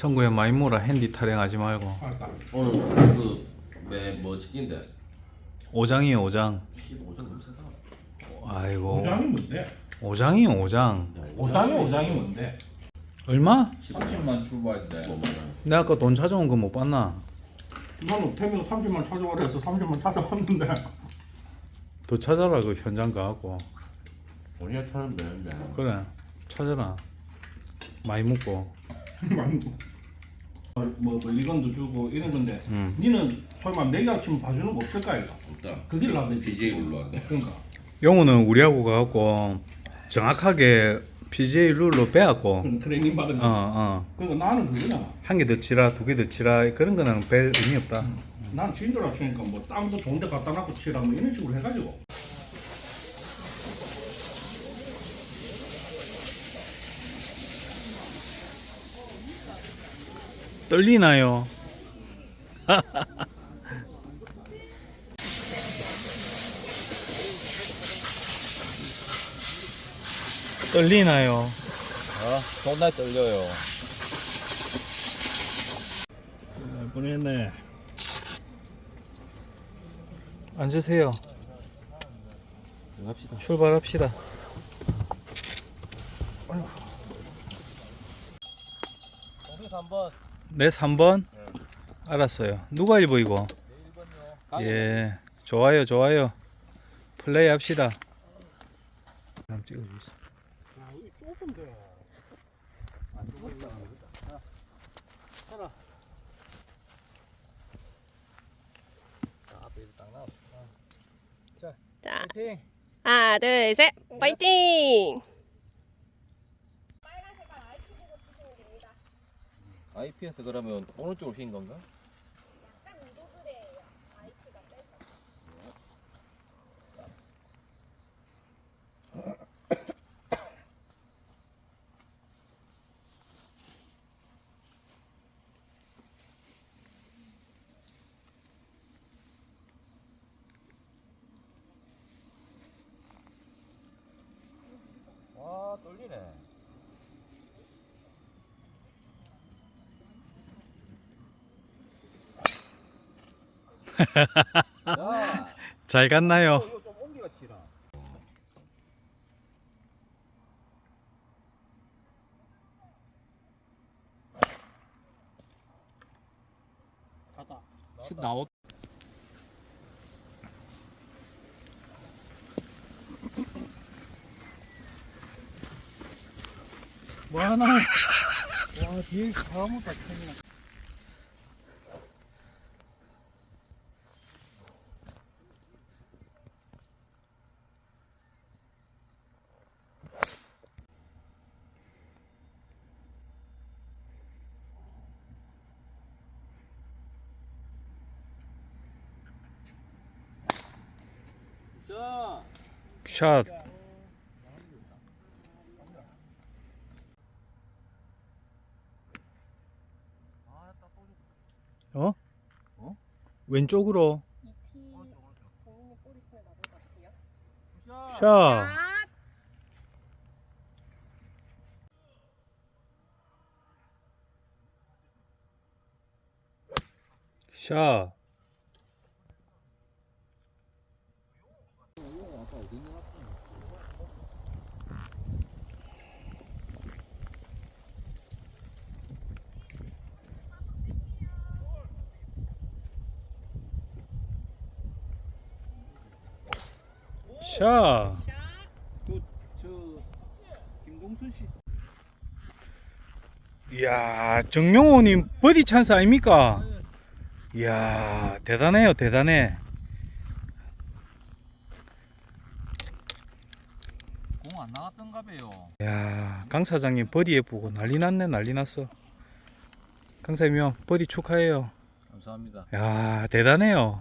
성구야 많이 몰아 핸디 타령하지 말고 오늘 그왜뭐 치킨데 오장이요 오장 15점 너무 세다. 아이고 오장이 뭔데? 오장이요 오장 야, 오장이 오장이 뭔데? 얼마? 30만 출발인데 뭐. 내가 아까 돈 찾아온 거 못 봤나? 나는 태민 30만 찾아오라 해서 30만 찾아왔는데 더 찾아라 그 현장 가고 우리가 차는 되는데. 그래 찾아라 많이 먹고 뭐, 뭐 리건도 주고 이런 건데 음. 니는 설마 내가 지금 봐주는 거 없을까 이거? 없다. 그게 나한테 BJ 올라왔네. 그러니까 영우는 우리하고 가갖고 정확하게 PJ 룰로 빼갖고 그런 트레이닝 받은 거 어어 그러니까 나는 그거잖아 한 개 더 치라 두 개 더 치라 그런 거는 별 의미 없다 나는 지인들하고 치니까 뭐 땅도 좋은 데 갖다 놔고 치라 뭐 이런 식으로 해가지고 떨리나요? 떨리나요? 아 존나 떨려요 보냈네. 앉으세요. 갑시다. 출발합시다. 우리 3번 네, 3번? 알았어요. 누가 1번 이거? 1번요 예. 좋아요, 좋아요. 플레이 합시다. 한번 찍어주세요. 좁은데 앞에 딱 나왔어 자, 파이팅! 하나, 둘, 셋, 파이팅! IPS 그러면 오른쪽으로 휘는 건가? 와 떨리네 야 잘 갔나요? 나오 뭐 하나? 와, 뒤에 사람을 다 챙기나. 샷. 어? 어? 왼쪽으로 자 샷. 샷. 샷. 저 김동순 씨 이야, 정용호님 버디 찬스 아닙니까? 이야, 대단해요, 대단해. 공 안 나갔던가 봐요 야, 강 사장님 버디 예쁘고 난리 났네, 난리 났어. 강 사장님 버디 축하해요. 감사합니다 야, 대단해요.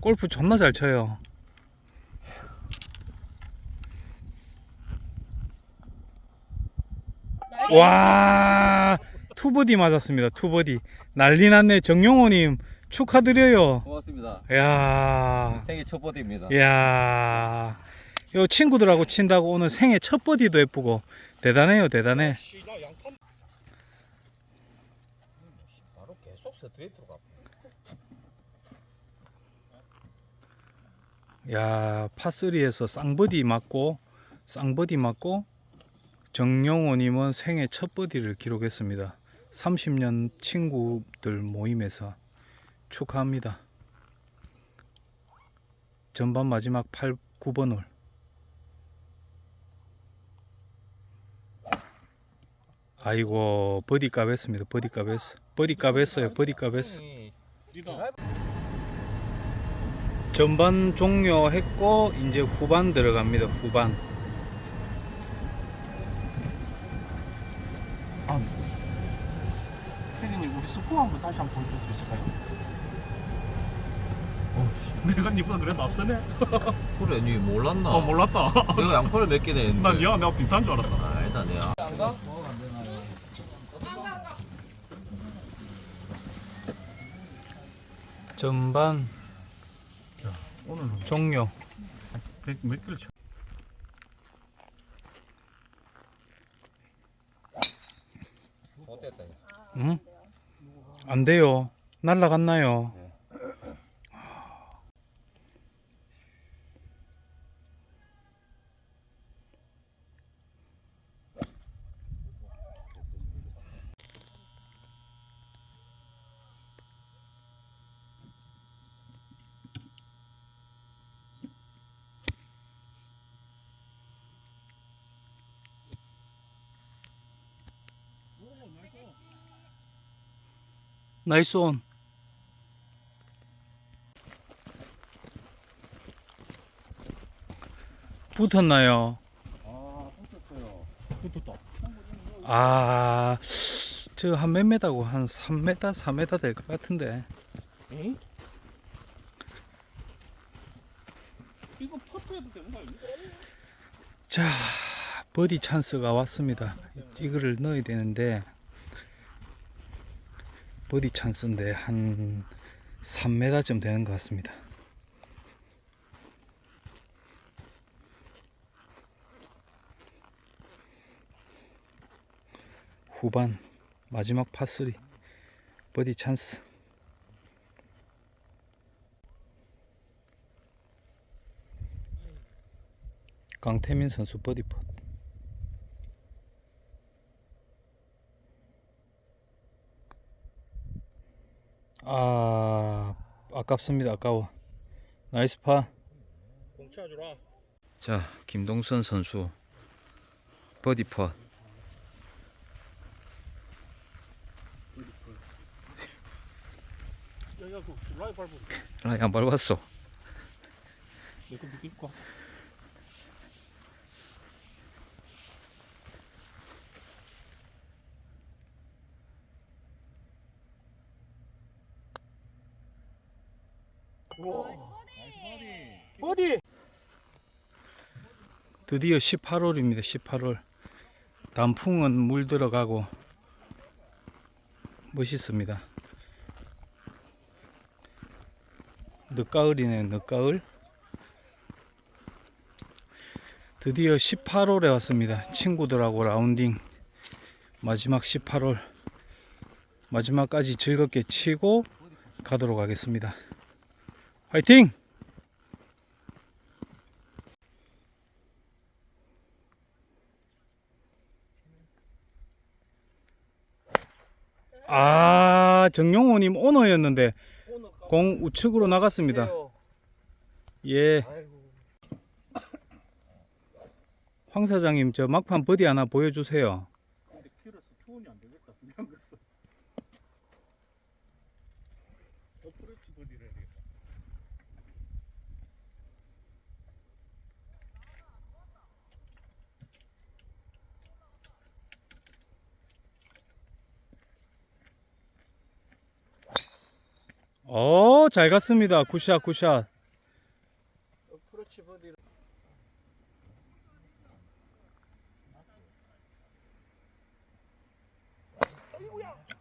골프 존나 잘 쳐요. 와, 투버디 맞았습니다. 투버디. 난리 났네. 정용호님 축하드려요. 고맙습니다 야, 생애 첫 번째입니다 야, 요 친구들하고 친다고 오늘 생애 첫 버디도 예쁘고 대단해요, 대단해. 씨나 양판 스트레이트로 가. 야, 파3에서 쌍버디 맞고 쌍버디 맞고 정영호님은 생애 첫 버디를 기록했습니다. 30년 친구들 모임에서 축하합니다. 전반 마지막 8, 9번 홀. 아이고 버디 값했습니다. 버디 값했어. 버디 값했어요. 버디 값했어. 전반 종료했고 이제 후반 들어갑니다. 후반. 혜진님 우리 스코어 한번 다시 한번 보여줄 수 있을까요? 내가 니보다 그래도 앞서네? 그래, 니 몰랐나? 어 몰랐다 내가 양팔을 몇개 냈는데. 난 얘가 내가 비슷한 줄 알았다 아, 일단 내가. 전반 오늘은 종료. 몇, 몇 개를 쳐? 못됐다. 응? 안 돼요. 날라갔나요? 나이스 온. 붙었나요? 아 붙었어요 붙었다 아, 저 한 몇 메다고 한 3m, 4m 될 것 같은데. 에? 이거 퍼트해도 되는 거 아닙니까? 자, 버디 찬스가 왔습니다. 이거를 넣어야 되는데 버디 찬스인데 한 3m쯤 되는 것 같습니다. 후반 마지막 파3 버디 찬스. 강태민 선수 버디 펫. 아, 아깝습니다. 아까워. 나이스 파. 공차 주라 자, 김동선 선수 버디 펫. 야야 그 라이 안 밟았어. 내거 믿고 어디? 드디어 18홀입니다. 18홀. 단풍은 물 들어가고 멋있습니다. 늦가을이네요. 늦가을. 드디어 18홀에 왔습니다. 친구들하고 라운딩 마지막 18홀 마지막까지 즐겁게 치고 가도록 하겠습니다. 화이팅! 아 정용호님 오너였는데 공 우측으로 나갔습니다. 예. 황 사장님 저 막판 버디 하나 보여주세요. 근데 길어서 표현이 안 되겠다 미안 그랬어 어프로치 버디를 해야 되겠다 어, 잘 갔습니다. 굿샷, 굿샷.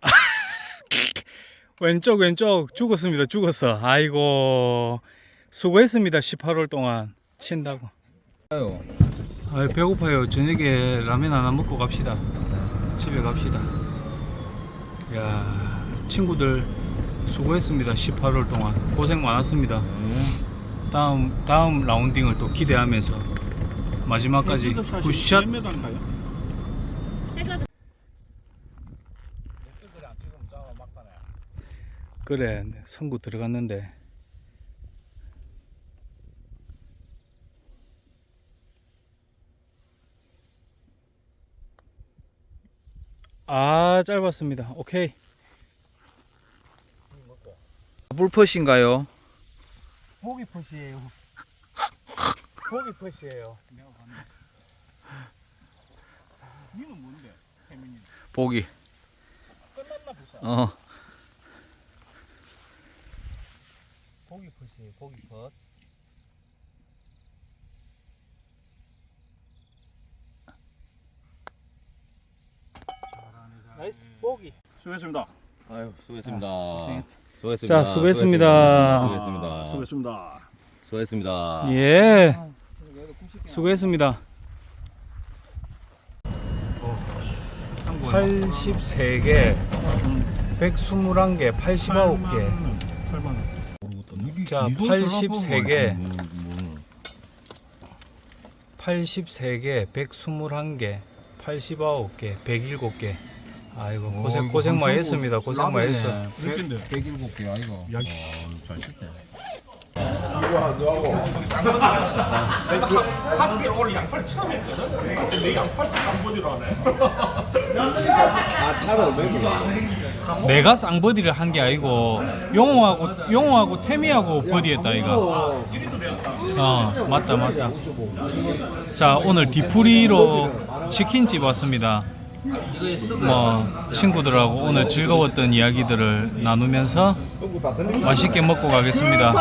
왼쪽, 왼쪽 죽었습니다. 죽었어. 아이고, 수고했습니다. 18월 동안 친다고. 아, 배고파요. 저녁에 라면 하나 먹고 갑시다. 집에 갑시다. 야, 친구들 수고했습니다. 18월 동안. 고생 많았습니다. 다음 다음 라운딩을 또 기대하면서 마지막까지 굿샷. 몇메다인가요? 그래 선구 들어갔는데. 아 짧았습니다. 오케이 불퍼신가요? 보기 펫이에요 보기 펫이에요 니는 뭔데 혜민이 보기. 끝났나 보자 어. 보기 펫이에요 보기 펫 나이스 보기 수고했습니다. 아유 수고했습니다. 수고했습니다. 자, 수고했습니다. 수고했습니다. 수고했습니다. 수고했습니다. 예 수고했습니다 83개 121개 89개 8만 원. 자 83개 83개 121개 89개 107개 아이고 고생 고생 많이 했습니다 고생 많이 했어 몇인데? 107개 아이가. 야, 씨. 잘 쳤대. 하필 오늘 양팔 처음 했거든? 내 양팔 딱 한번이라 하네. 내가 쌍버디를 한 게 아니고 용호하고 용호하고 태미하고 버디했다 이거. 어 맞다 맞다. 자 오늘 디프리로 치킨집 왔습니다. 뭐 친구들하고 오늘 즐거웠던 이야기들을 나누면서 맛있게 먹고 가겠습니다.